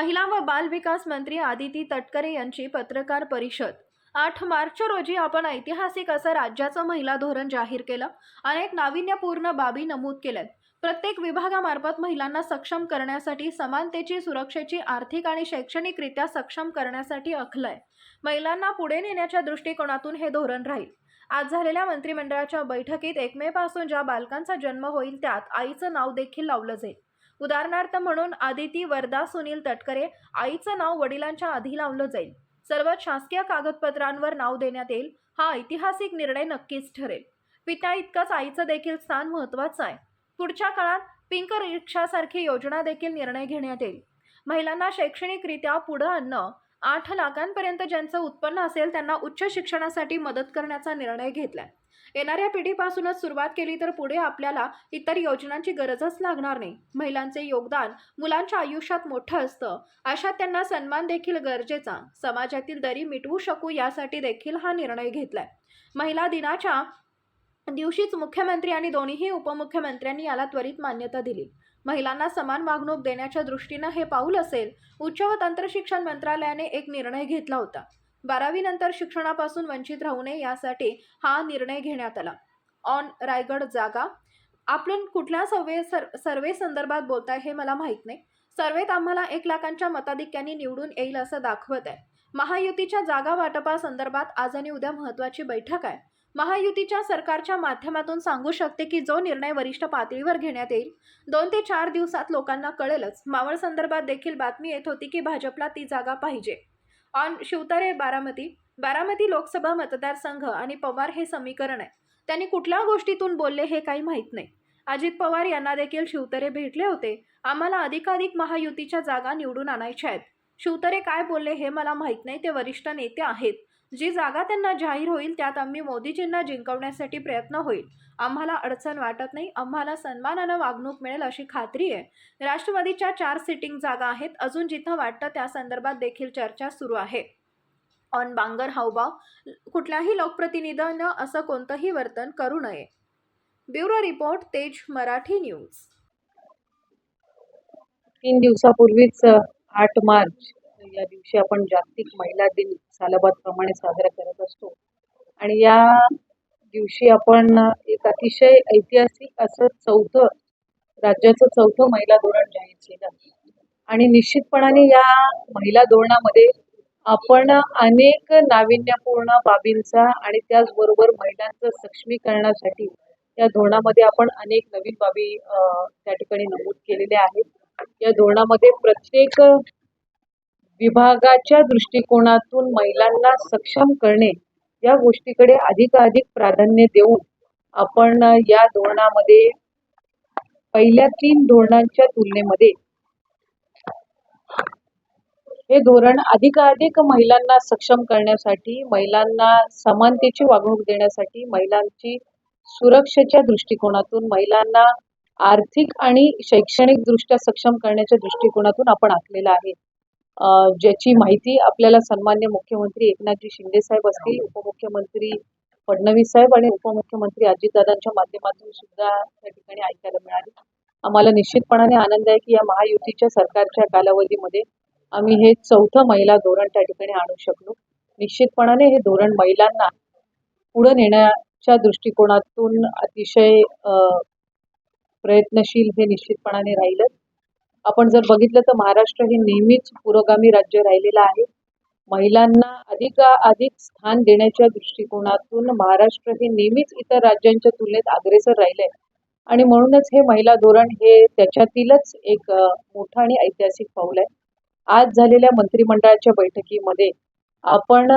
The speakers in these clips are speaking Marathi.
महिला व बाल विकास मंत्री आदिती तटकरे यांची पत्रकार परिषद. आठ मार्च रोजी आपण ऐतिहासिक असं राज्याचं महिला धोरण जाहीर केलं. अनेक नाविन्यपूर्ण बाबी नमूद केल्यात. प्रत्येक विभागामार्फत महिलांना सक्षम करण्यासाठी समानतेची सुरक्षेची आर्थिक आणि शैक्षणिकरित्या सक्षम करण्यासाठी आखलंय महिलांना पुढे नेण्याच्या दृष्टिकोनातून हे धोरण राहील. आज झालेल्या मंत्रिमंडळाच्या बैठकीत एक मे पासून ज्या बालकांचा जन्म होईल त्यात आईचं नाव देखील लावलं जाईल. उदाहरणार्थ म्हणून आदिती वरदा सुनील तटकरे आईचं नाव वडिलांच्या आधी लावलं जाईल. सर्व शासकीय कागदपत्रांवर नाव देण्यात येईल हा ऐतिहासिक निर्णय नक्कीच ठरेल. पिता इतकंच आईचं देखील स्थान महत्त्वाचं आहे. पुढच्या काळात पिंक रिक्षासारखी योजना देखील निर्णय घेण्यात येईल. महिलांना शैक्षणिकरित्या पुढं आणणं आठ लाखांपर्यंत ज्यांचं उत्पन्न असेल त्यांना उच्च शिक्षणासाठी मदत करण्याचा निर्णय घेतलाय. येणाऱ्या पिढीपासूनच सुरुवात केली तर पुढे आपल्याला इतर योजनांची गरजच लागणार नाही. महिलांचे योगदान मुलांच्या आयुष्यात मोठं असतं. अशा त्यांना सन्मान देखील गरजेचा. समाजातील दरी मिटवू शकू यासाठी देखील हा निर्णय घेतलाय. महिला दिनाच्या दिवशीच मुख्यमंत्री आणि दोन्हीही उपमुख्यमंत्र्यांनी याला त्वरित मान्यता दिली. महिलांना समान वागणूक देण्याच्या दृष्टीनं हे पाऊल असेल उच्च व तंत्रशिक्षण मंत्रालयाने एक निर्णय घेतला होता. बारावीनंतर शिक्षणापासून वंचित राहू नये यासाठी हा निर्णय घेण्यात आला. ऑन रायगड जागा. आपण कुठल्या सर्वे सर सर्वे संदर्भात बोलताय हे मला माहीत नाही. सर्वेत आम्हाला एक लाखांच्या मताधिक्याने निवडून येईल असं दाखवत आहे. महायुतीच्या जागा वाटपासंदर्भात आज आणि उद्या महत्त्वाची बैठक आहे. महायुतीच्या सरकारच्या माध्यमातून सांगू शकते की जो निर्णय वरिष्ठ पातळीवर घेण्यात येईल दोन ते चार दिवसात लोकांना कळेलच. मावळ संदर्भात देखील बातमी येत होती की भाजपला ती जागा पाहिजे. ऑन शिवतारे बारामती. बारामती लोकसभा मतदारसंघ आणि पवार हे समीकरण आहे. त्यांनी कुठल्या गोष्टीतून बोलले हे काही माहीत नाही. अजित पवार यांना देखील शिवतरे भेटले होते. आम्हाला अधिकाधिक महायुतीच्या जागा निवडून आणायच्या आहेत. शिवतरे काय बोलले हे मला माहीत नाही. ते वरिष्ठ नेते आहेत. जी जागा त्यांना जाहीर होईल त्यात आम्ही मोदीजींना जिंकवण्यासाठी प्रयत्न होईल. आम्हाला अडचण वाटत नाही आम्हाला सन्मानानं वागणूक मिळेल अशी खात्री आहे. राष्ट्रवादीच्या चार सिटिंग जागा आहेत अजून जिथं वाटतं त्या संदर्भात देखील चर्चा सुरू आहे. ऑन बांगर हावभाव कुठल्याही लोकप्रतिनिधीनं असं कोणतंही वर्तन करू नये. ब्युरो रिपोर्ट तेज मराठी न्यूज. तीन दिवसापूर्वीच आठ मार्च या दिवशी आपण जागतिक महिला दिन सालाबादप्रमाणे साजरा करत असतो. आणि या दिवशी आपण एक अतिशय ऐतिहासिक असं चौथं राज्याचं चौथं महिला धोरण जाहीर केलं. आणि निश्चितपणाने या महिला धोरणामध्ये आपण अनेक नाविन्यपूर्ण बाबींचा आणि त्याचबरोबर महिलांचं सक्षमीकरणासाठी या धोरणामध्ये आपण अनेक नवीन बाबी त्या ठिकाणी नमूद केलेल्या आहेत. या धोरणामध्ये प्रत्येक विभागाच्या दृष्टिकोनातून महिलांना सक्षम करणे या गोष्टीकडे अधिकाधिक प्राधान्य देऊन आपण या धोरणामध्ये पहिल्या तीन धोरणांच्या तुलनेमध्ये हे धोरण अधिकाधिक महिलांना सक्षम करण्यासाठी महिलांना समानतेची वागणूक देण्यासाठी महिलांची सुरक्षेच्या दृष्टिकोनातून महिलांना आर्थिक आणि शैक्षणिक दृष्ट्या सक्षम करण्याच्या दृष्टिकोनातून आपण आखलेला आहे. ज्याची माहिती आपल्याला सन्मान्य मुख्यमंत्री एकनाथजी शिंदे साहेब असतील उपमुख्यमंत्री फडणवीस साहेब आणि उपमुख्यमंत्री अजितदादांच्या माध्यमातून सुद्धा त्या ठिकाणी ऐकायला मिळाली. आम्हाला निश्चितपणाने आनंद आहे की या महायुतीच्या सरकारच्या कालावधीमध्ये आम्ही हे चौथं महिला धोरण त्या ठिकाणी आणू शकलो. निश्चितपणाने हे धोरण महिलांना पुढे नेण्याच्या दृष्टिकोनातून अतिशय प्रयत्नशील हे निश्चितपणाने राहीलच आपण जर बघितलं तर महाराष्ट्र हे नेहमीच पुरोगामी राज्य राहिलेलं आहे. महिलांना अधिक अधिक स्थान देण्याच्या दृष्टिकोनातून महाराष्ट्र हे नेहमीच इतर राज्यांच्या तुलनेत अग्रेसर राहिले. आणि म्हणूनच हे महिला धोरण हे त्याच्यातीलच एक मोठं आणि ऐतिहासिक पाऊल आहे. आज झालेल्या मंत्रिमंडळाच्या बैठकीमध्ये आपण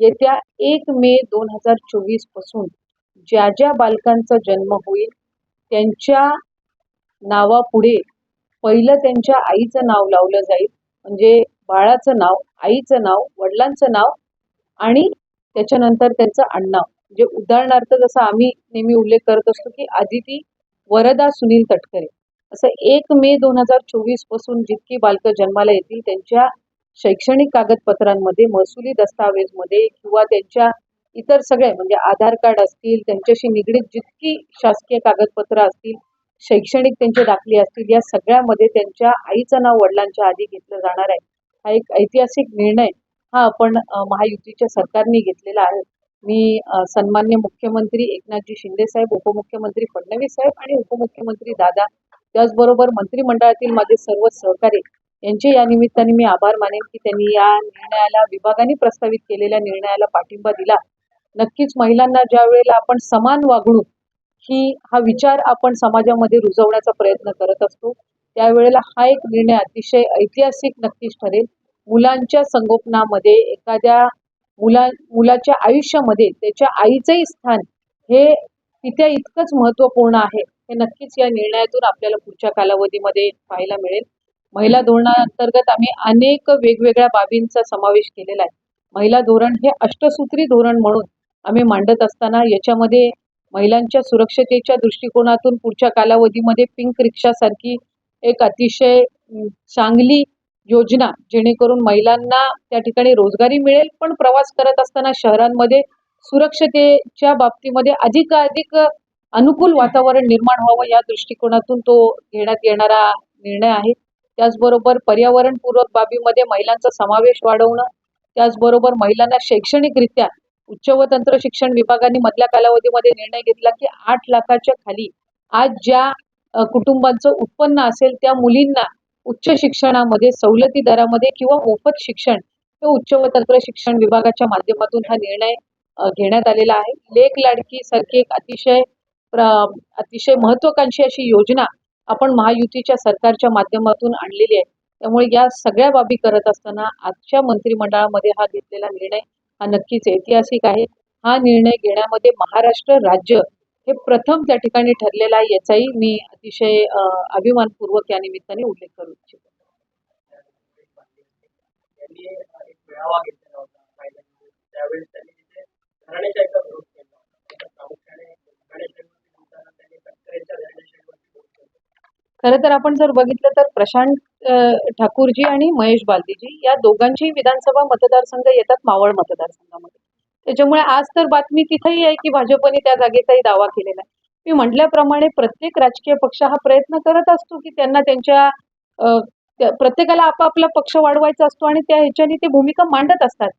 येत्या एक मे दोन हजार चोवीसपासून ज्या ज्या बालकांचा जन्म होईल त्यांच्या नावापुढे पहिलं त्यांच्या आईचं नाव लावलं जाईल. म्हणजे बाळाचं नाव आईचं नाव वडिलांचं नाव आणि त्याच्यानंतर त्यांचं आडनाव. म्हणजे उदाहरणार्थ जसं आम्ही नेहमी उल्लेख करत असतो की आदिती वरदा सुनील तटकरे. असं एक मे दोन हजार चोवीसपासून जितकी बालकं जन्माला येतील त्यांच्या शैक्षणिक कागदपत्रांमध्ये महसुली दस्तावेजमध्ये किंवा त्यांच्या इतर सगळे म्हणजे आधार कार्ड असतील त्यांच्याशी निगडीत जितकी शासकीय कागदपत्र असतील शैक्षणिक त्यांचे दाखले असतील या सगळ्यामध्ये त्यांच्या आईचं नाव वडिलांच्या आधी घेतलं जाणार आहे. हा एक ऐतिहासिक निर्णय हा आपण महायुतीच्या सरकारने घेतलेला आहे. मी सन्मान्य मुख्यमंत्री एकनाथजी शिंदे साहेब उपमुख्यमंत्री फडणवीस साहेब आणि उपमुख्यमंत्री दादा त्याचबरोबर मंत्रिमंडळातील माझे सर्व सहकारी यांचे या निमित्ताने मी आभार मानेन की त्यांनी या निर्णयाला विभागाने प्रस्तावित केलेल्या निर्णयाला पाठिंबा दिला. नक्कीच महिलांना ज्या वेळेला आपण समान वागणूक ही हा विचार आपण समाजामध्ये रुजवण्याचा प्रयत्न करत असतो. त्यावेळेला हा एक निर्णय अतिशय ऐतिहासिक नक्कीच ठरेल. मुलांच्या संगोपनामध्ये एखाद्या मुला मुलाच्या आयुष्यामध्ये त्याच्या आईचंही स्थान हे तिथे इतकंच महत्त्वपूर्ण आहे. हे नक्कीच या निर्णयातून आपल्याला पुढच्या कालावधीमध्ये पाहायला मिळेल. महिला धोरणाअंतर्गत आम्ही अनेक वेगवेगळ्या बाबींचा समावेश केलेला आहे. महिला धोरण हे अष्टसूत्री धोरण म्हणून आम्ही मांडत असताना याच्यामध्ये महिलांच्या सुरक्षतेच्या दृष्टिकोनातून पुढच्या कालावधीमध्ये पिंक रिक्षासारखी एक अतिशय चांगली योजना जेणेकरून महिलांना त्या ठिकाणी रोजगारी मिळेल. पण प्रवास करत असताना शहरांमध्ये सुरक्षतेच्या बाबतीमध्ये अधिकाधिक अनुकूल वातावरण निर्माण व्हावं या दृष्टिकोनातून तो घेण्यात येणारा निर्णय आहे. त्याचबरोबर पर्यावरणपूरक बाबीमध्ये महिलांचा समावेश वाढवणं त्याचबरोबर महिलांना शैक्षणिकरित्या उच्च व तंत्र शिक्षण विभागाने मधल्या कालावधीमध्ये निर्णय घेतला की आठ लाखाच्या खाली आज ज्या कुटुंबांचं उत्पन्न असेल त्या मुलींना उच्च शिक्षणामध्ये सवलती दरामध्ये किंवा मोफत शिक्षण हे उच्च व तंत्र शिक्षण विभागाच्या माध्यमातून हा निर्णय घेण्यात आलेला आहे. लेख लाडकी सारखी एक अतिशय प्र अतिशय महत्वाकांक्षी अशी योजना आपण महायुतीच्या सरकारच्या माध्यमातून आणलेली आहे. त्यामुळे या सगळ्या बाबी करत असताना आजच्या मंत्रिमंडळामध्ये हा घेतलेला निर्णय हा नक्कीच ऐतिहासिक आहे. हा निर्णय घेण्यामध्ये महाराष्ट्र राज्य हे प्रथम त्या ठिकाणी ठरलेलं आहे याचाही मी अतिशय अभिमानपूर्वक या निमित्ताने उल्लेख करू इच्छितो. त्यांनी त्यावेळेस खरं तर आपण जर बघितलं तर प्रशांत ठाकूरजी आणि महेश बालदीजी या दोघांची विधानसभा मतदारसंघ येतात मावळ मतदारसंघामध्ये. त्याच्यामुळे आज तर बातमी तिथेही आहे की भाजपने त्या जागेचाही दावा केलेला आहे. मी म्हटल्याप्रमाणे प्रत्येक राजकीय पक्ष हा प्रयत्न करत असतो की त्यांना त्यांच्या प्रत्येकाला आपापला पक्ष वाढवायचा असतो आणि त्या ह्याच्याने ते भूमिका मांडत असतात.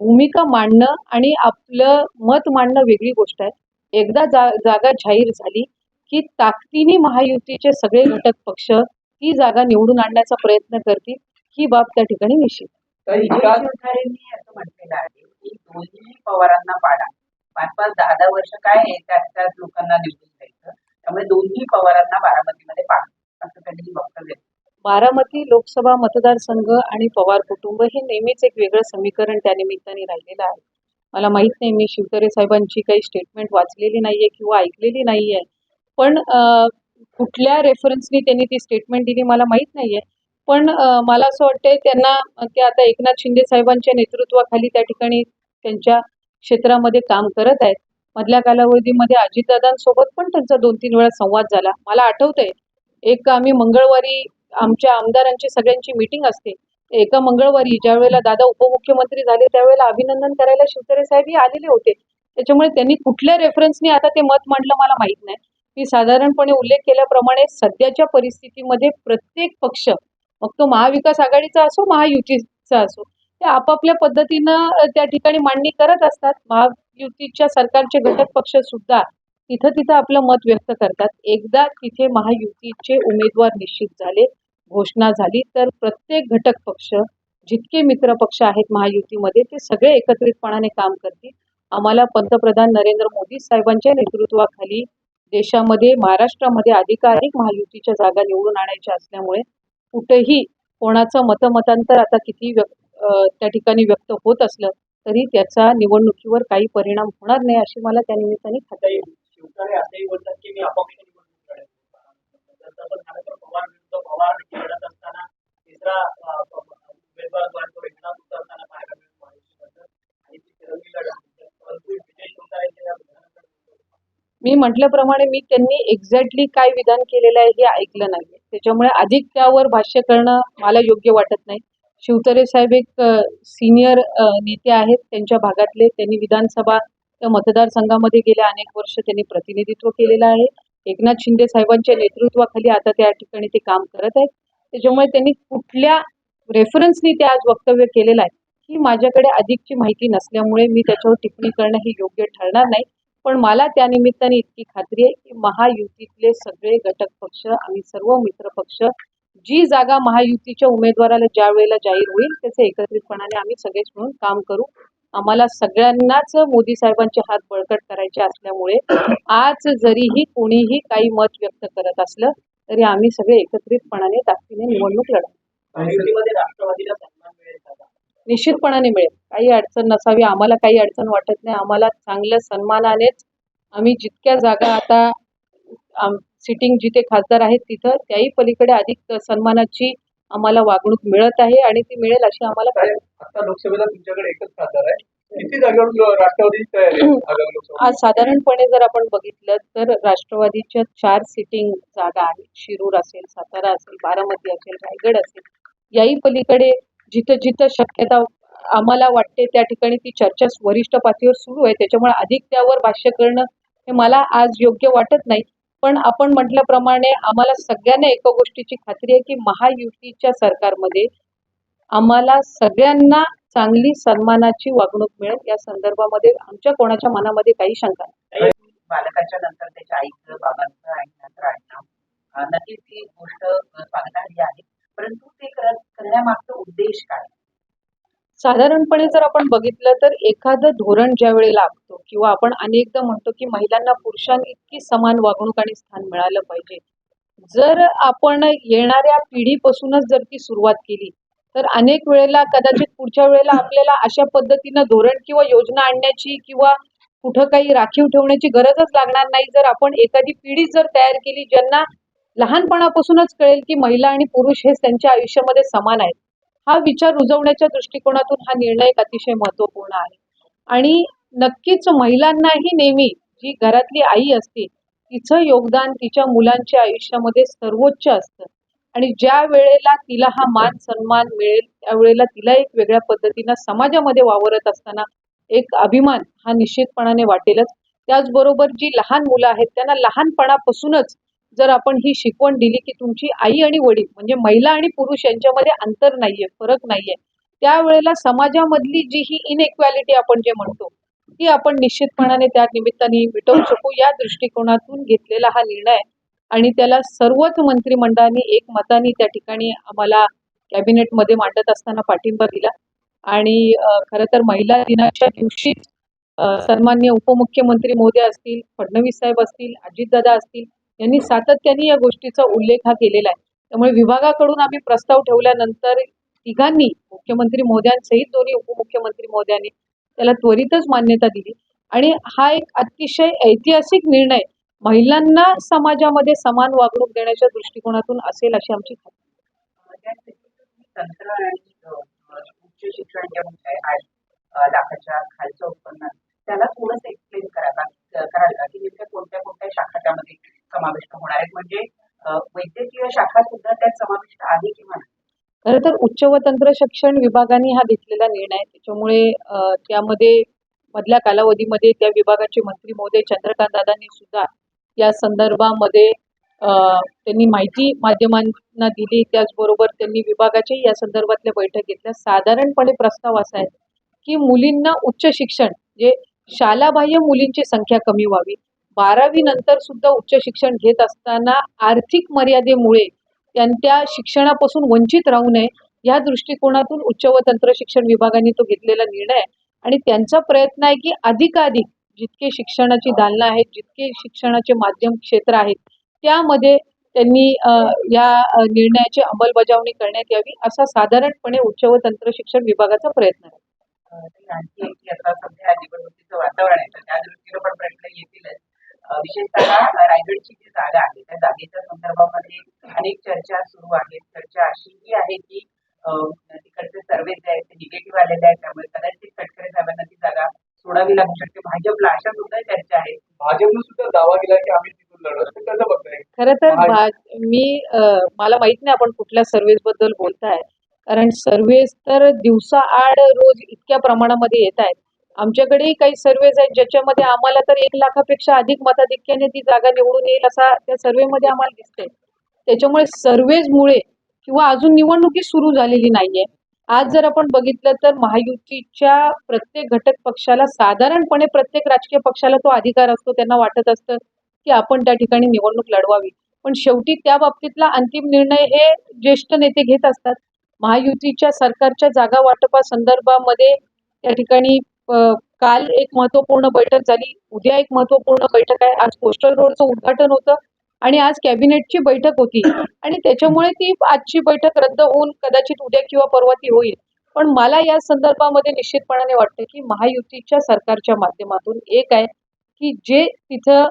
भूमिका मांडणं आणि आपलं मत मांडणं वेगळी गोष्ट आहे. एकदा जा जागा जाहीर झाली की ताकदीने महायुतीचे सगळे घटक पक्ष ती जागा निवडून आणण्याचा प्रयत्न करतील ही बाब त्या ठिकाणी निश्चित. असं म्हटलेलं आहे की दोन्ही पवारांना पाडा. पाच पाच दहा दहा वर्ष काय त्याच त्याच लोकांना निवडून द्यायचं. त्यामुळे दोन्ही पवारांना बारामतीमध्ये पाडा असं त्यांनी वक्तव्य. बारामती लोकसभा मतदारसंघ आणि पवार कुटुंब हे नेहमीच एक वेगळं समीकरण त्या निमित्ताने राहिलेलं आहे. मला माहीत नाही मी शिवतरे साहेबांची काही स्टेटमेंट वाचलेली नाहीये किंवा ऐकलेली नाहीये. पण कुठल्या रेफरन्सनी त्यांनी ती स्टेटमेंट दिली मला माहीत नाही आहे पण मला असं वाटतंय त्यांना ते आता एकनाथ शिंदे साहेबांच्या नेतृत्वाखाली त्या ठिकाणी त्यांच्या क्षेत्रामध्ये काम करत आहेत. मधल्या कालावधीमध्ये अजितदादांसोबत पण त्यांचा दोन तीन वेळा संवाद झाला. मला आठवतंय एक आम्ही मंगळवारी आमच्या आमदारांची सगळ्यांची मीटिंग असते. एका मंगळवारी ज्या वेळेला दादा उपमुख्यमंत्री झाले त्यावेळेला अभिनंदन करायला शिवतरे साहेबही आलेले होते. त्याच्यामुळे त्यांनी कुठल्या रेफरन्सनी आता ते मत मांडलं मला माहीत नाही. मी साधारणपणे उल्लेख केल्याप्रमाणे सध्याच्या परिस्थितीमध्ये प्रत्येक पक्ष मग तो महाविकास आघाडीचा असो महायुतीचा असो ते आपापल्या पद्धतीनं त्या ठिकाणी मांडणी करत असतात. महायुतीच्या सरकारचे घटक पक्ष सुद्धा तिथं तिथं आपलं मत व्यक्त करतात. एकदा तिथे महायुतीचे उमेदवार निश्चित झाले घोषणा झाली तर प्रत्येक घटक पक्ष जितके मित्र पक्ष आहेत महायुतीमध्ये ते सगळे एकत्रितपणाने काम करतील. आम्हाला पंतप्रधान नरेंद्र मोदी साहेबांच्या नेतृत्वाखाली देशामध्ये महाराष्ट्रामध्ये अधिकाधिक महायुतीच्या जागा निवडून आणायच्या असल्यामुळे कुठेही कोणाचं मतमतांतर आता किती त्या ठिकाणी व्यक्त होत असलं तरी त्याचा निवडणुकीवर काही परिणाम होणार नाही अशी मला त्या निमित्ताने खात्री आहे. बोलतात की मी अपक्ष निवडणूक पवार विरुद्ध पवार लढत असताना तिसरा अं, उमेदवार जो आहे तो एकनाथ उतरताना पाहायला मिळतो महायुतीबद्दल आणि ती तिरंगी लढत होती. परंतु विजय शिवतारेंच्या या विधानाकडे मी म्हटल्याप्रमाणे मी त्यांनी एक्झॅक्टली काय विधान केलेलं आहे हे ऐकलं नाही त्याच्यामुळे अधिक त्यावर भाष्य करणं मला योग्य वाटत नाही. शिवतरे साहेब एक सिनियर नेते आहेत. त्यांच्या भागातले त्यांनी विधानसभा त्या मतदारसंघामध्ये गेल्या अनेक वर्ष त्यांनी प्रतिनिधित्व केलेलं आहे. एकनाथ शिंदे साहेबांच्या नेतृत्वाखाली आता त्या ठिकाणी ते काम करत आहेत. त्याच्यामुळे त्यांनी कुठल्या रेफरन्सनी ते आज वक्तव्य केलेलं आहे ही माझ्याकडे अधिकची माहिती नसल्यामुळे मी त्याच्यावर टिप्पणी करणं हे योग्य ठरणार नाही. पण मला त्या निमित्ताने इतकी खात्री आहे की महायुतीतले सगळे घटक पक्ष आम्ही सर्व मित्र पक्ष जी जागा महायुतीच्या उमेदवाराला ज्या वेळेला जाहीर होईल त्याचे एकत्रितपणाने आम्ही सगळेच मिळून काम करू. आम्हाला सगळ्यांनाच मोदी साहेबांचे हात बळकट करायचे असल्यामुळे आज जरीही कोणीही काही मत व्यक्त करत असलं तरी आम्ही सगळे एकत्रितपणाने ताकदीने निवडणूक लढवू महायुतीमध्ये राष्ट्रवादीला सन्मान मिळेल का निश्चितपणाने मिळेल. काही अडचण नसावी. आम्हाला काही अडचण वाटत नाही. आम्हाला चांगल्या सन्मानानेच आम्ही जितक्या जागा आता सिटिंग जिथे खासदार आहेत तिथं त्याही पलीकडे अधिक सन्मानाची आम्हाला वागणूक मिळत आहे आणि ती मिळेल अशी आम्हाला. आता लोकसभेला तुमच्याकडे एकच खासदार आहे. आज साधारणपणे जर आपण बघितलं तर राष्ट्रवादीच्या चार सिटिंग जागा आहेत. शिरूर असेल सातारा असेल बारामती असेल रायगड असेल याही पलीकडे जिथं जिथं शक्यता आम्हाला वाटते त्या ठिकाणी ती चर्चा वरिष्ठ पातळीवर सुरू आहे. त्याच्यामुळे अधिक त्यावर भाष्य करणं हे मला आज योग्य वाटत नाही. पण आपण म्हटल्याप्रमाणे आम्हाला सगळ्यांना एका गोष्टीची खात्री आहे की महायुतीच्या सरकारमध्ये आम्हाला सगळ्यांना चांगली सन्मानाची वागणूक मिळेल. या संदर्भामध्ये आमच्या कोणाच्या मनामध्ये काही शंका नाही. बालकाच्या नंतर त्याच्या आईचं बाबांचं आणि नंतर आईचं नक्कीच ती गोष्ट स्वागतार्ह आहे. परंतु ते करण्यामागचा उद्देश काय? साधारणपणे जर आपण बघितलं तर एखादं धोरण ज्या वेळेला लागतो किंवा आपण अनेकदा म्हणतो की महिलांना पुरुषांइतकी समान वागणूक आणि स्थान मिळालं पाहिजे. जर आपण येणाऱ्या पिढीपासूनच जर ती सुरुवात केली तर अनेक वेळेला कदाचित पुढच्या वेळेला आपल्याला अशा पद्धतीनं धोरण किंवा योजना आणण्याची किंवा कुठं काही राखीव ठेवण्याची गरजच लागणार नाही. जर आपण एखादी पिढी जर तयार केली ज्यांना लहानपणापासूनच कळेल की महिला आणि पुरुष हे त्यांच्या आयुष्यामध्ये समान आहेत. हा विचार रुजवण्याच्या दृष्टिकोनातून हा निर्णय एक अतिशय महत्त्वपूर्ण आहे. आणि नक्कीच महिलांनाही नेहमी जी घरातली आई असते तिचं योगदान तिच्या मुलांच्या आयुष्यामध्ये सर्वोच्च असतं. आणि ज्या वेळेला तिला हा मान सन्मान मिळेल त्यावेळेला तिला एक वेगळ्या पद्धतीनं समाजामध्ये वावरत असताना एक अभिमान हा निश्चितपणाने वाटेलच. त्याचबरोबर जी लहान मुलं आहेत त्यांना लहानपणापासूनच जर आपण ही शिकवण दिली की तुमची आई आणि वडील म्हणजे महिला आणि पुरुष यांच्यामध्ये अंतर नाहीये फरक नाहीये त्यावेळेला समाजामधली जी ही इनइक्वॅलिटी आपण जे म्हणतो ती आपण निश्चितपणाने त्या निमित्ताने मिटवू शकू. या दृष्टिकोनातून घेतलेला हा निर्णय आणि त्याला सर्वच मंत्रिमंडळाने एक मताने त्या ठिकाणी आम्हाला कॅबिनेटमध्ये मांडत असताना पाठिंबा दिला. आणि खरं तर महिला दिनाच्या दिवशी सन्मान्य उपमुख्यमंत्री मोदी असतील फडणवीस साहेब असतील अजितदादा असतील यांनी सातत्याने या गोष्टीचा उल्लेख हा केलेला आहे. त्यामुळे विभागाकडून आम्ही प्रस्ताव ठेवल्यानंतर तिघांनी मुख्यमंत्री मोद्यांसहित दोन्ही उपमुख्यमंत्री मोद्यांनी त्याला त्वरितच मान्यता दिली. आणि हा एक अतिशय ऐतिहासिक निर्णय महिलांना समाजामध्ये समान वागणूक देण्याच्या दृष्टिकोनातून असेल अशी आमची खात्री. तंत्र आणि उच्च शिक्षण जे आठ लाखाच्या खालचं उत्पन्न त्याला थोडंसं एक्सप्लेन करा कराल का? की कोणत्या कोणत्या शाखा त्यामध्ये समाविष्ट होणार आहेत. म्हणजे वैद्यकीय शाखा सुद्धा त्यात समाविष्ट आहे किंवा नाही? खरं तर उच्च व तंत्र शिक्षण विभागाने हा घेतलेला निर्णय त्याच्यामुळे त्यामध्ये मधल्या कालावधीमध्ये त्या विभागाचे मंत्री महोदय चंद्रकांत दादांनी सुद्धा या संदर्भामध्ये त्यांनी माहिती माध्यमांना दिली. त्याचबरोबर त्यांनी विभागाची या संदर्भातल्या बैठक घेतल्या. साधारणपणे प्रस्ताव असा आहे की मुलींना उच्च शिक्षण जे शालाबाह्य मुलींची संख्या कमी व्हावी बारावी नंतर सुद्धा उच्च शिक्षण घेत असताना आर्थिक मर्यादेमुळे त्यांच्या शिक्षणापासून वंचित राहू नये या दृष्टिकोनातून उच्च व तंत्र शिक्षण विभागाने तो घेतलेला निर्णय आहे. आणि त्यांचा प्रयत्न आहे की अधिकाधिक जितके शिक्षणाची दालनं आहेत जितके शिक्षणाचे माध्यम क्षेत्र आहेत त्यामध्ये त्यांनी या निर्णयाची अंमलबजावणी करण्यात यावी असा साधारणपणे उच्च व तंत्र शिक्षण विभागाचा प्रयत्न आहे. आणखी एक आता सध्या निवडणुकीचं वातावरण आहे त्या दृष्टीनं पण प्रश्न येतील विशेषतः रायगडची जी जागा आहे त्या जागेच्या संदर्भामध्ये अनेक चर्चा सुरू आहेत. चर्चा अशीही आहे की तिकडचे सर्वे जे आहेत ते निगेटिव्ह आलेले आहेत त्यामुळे कदाचित तटकरे साहेबांना ती जागा सोडावी लागू शकते. भाजपला अशा सुद्धा चर्चा आहेत? भाजपनं सुद्धा दावा केला की आम्ही तिथून बघताय खरं तर मी मला माहीत नाही आपण कुठल्या सर्व्हिसबद्दल बोलताय. कारण सर्व्हिस तर दिवसा आड रोज इतक्या प्रमाणामध्ये येत आहेत. आमच्याकडेही काही सर्वेज आहेत ज्याच्यामध्ये आम्हाला तर एक लाखापेक्षा अधिक मताधिक्याने ती जागा निवडून येईल असा त्या सर्वेमध्ये आम्हाला दिसतंय. त्याच्यामुळे सर्वेजमुळे किंवा अजून निवडणुकी सुरू झालेली नाहीये. आज जर आपण बघितलं तर महायुतीच्या प्रत्येक घटक पक्षाला साधारणपणे प्रत्येक राजकीय पक्षाला तो अधिकार असतो त्यांना वाटत असतं की आपण त्या ठिकाणी निवडणूक लढवावी. पण शेवटी त्या बाबतीतला अंतिम निर्णय हे ज्येष्ठ नेते घेत असतात. महायुतीच्या सरकारच्या जागा संदर्भामध्ये त्या ठिकाणी काल एक महत्त्वपूर्ण बैठक झाली. उद्या एक महत्त्वपूर्ण बैठक आहे. आज कोस्टल रोडचं उद्घाटन होतं आणि आज कॅबिनेटची बैठक होती. आणि त्याच्यामुळे ती आजची बैठक रद्द होऊन कदाचित उद्या किंवा परवा ती होईल. पण मला या संदर्भामध्ये निश्चितपणाने वाटतं की महायुतीच्या सरकारच्या माध्यमातून एक आहे की जे तिथं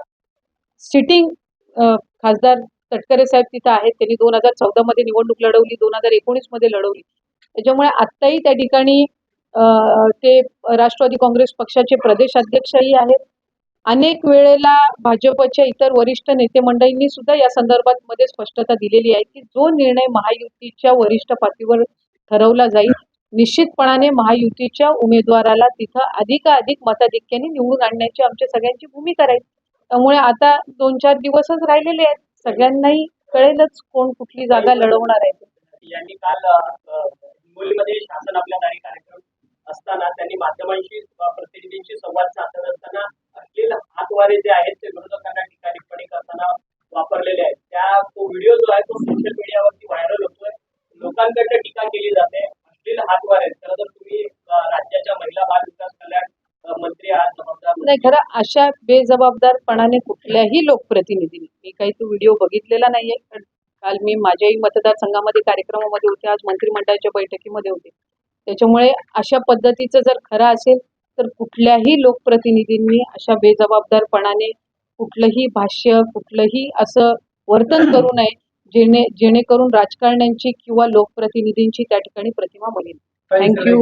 सिटिंग खासदार तटकरे साहेब तिथं आहेत. त्यांनी दोन हजार चौदामध्ये निवडणूक लढवली दोन हजार एकोणीसमध्ये लढवली. त्याच्यामुळे आत्ताही त्या ठिकाणी ते राष्ट्रवादी काँग्रेस पक्षाचे प्रदेशाध्यक्षही आहेत. अनेक वेळेला भाजपच्या इतर वरिष्ठ नेते मंडळींनी सुद्धा या संदर्भात मध्ये स्पष्टता दिलेली आहे की जो निर्णय महायुतीच्या वरिष्ठ पातळीवर ठरवला जाईल निश्चितपणाने महायुतीच्या उमेदवाराला तिथं अधिकाधिक मताधिक्याने निवडून आणण्याची आमच्या सगळ्यांची भूमिका राहील. त्यामुळे आता दोन चार दिवसच राहिलेले आहेत. सगळ्यांनाही कळेलच कोण कुठली जागा लढवणार आहे. असताना त्यांनी माध्यमांशी प्रतिनिधींशी संवाद साधत असताना असलेले हातवारे जे आहेत ते विरोधकांना टीका टिप्पणी करताना वापरलेले आहेत. त्या तो व्हिडिओ जो आहे तो सोशल मीडियावरती व्हायरल होतोय. लोकांकडे टीका केली जाते. अश्लील हातवारे खरं तर तुम्ही राज्याच्या महिला बाल विकास कल्याण मंत्री आज जबाबदार नाही खरं अशा बेजबाबदारपणाने कुठल्याही लोकप्रतिनिधींनी मी काही तो व्हिडिओ बघितलेला नाहीये पण काल मी माझ्याही मतदारसंघामध्ये कार्यक्रमामध्ये होते. आज मंत्रिमंडळाच्या बैठकीमध्ये होते. त्याच्यामुळे अशा पद्धतीचं जर खरं असेल तर कुठल्याही लोकप्रतिनिधींनी अशा बेजबाबदारपणाने कुठलंही भाष्य कुठलंही असं वर्तन करू नये जेणे जेणेकरून राजकारण्यांची किंवा लोकप्रतिनिधींची त्या ठिकाणी प्रतिमा बनेल. थँक्यू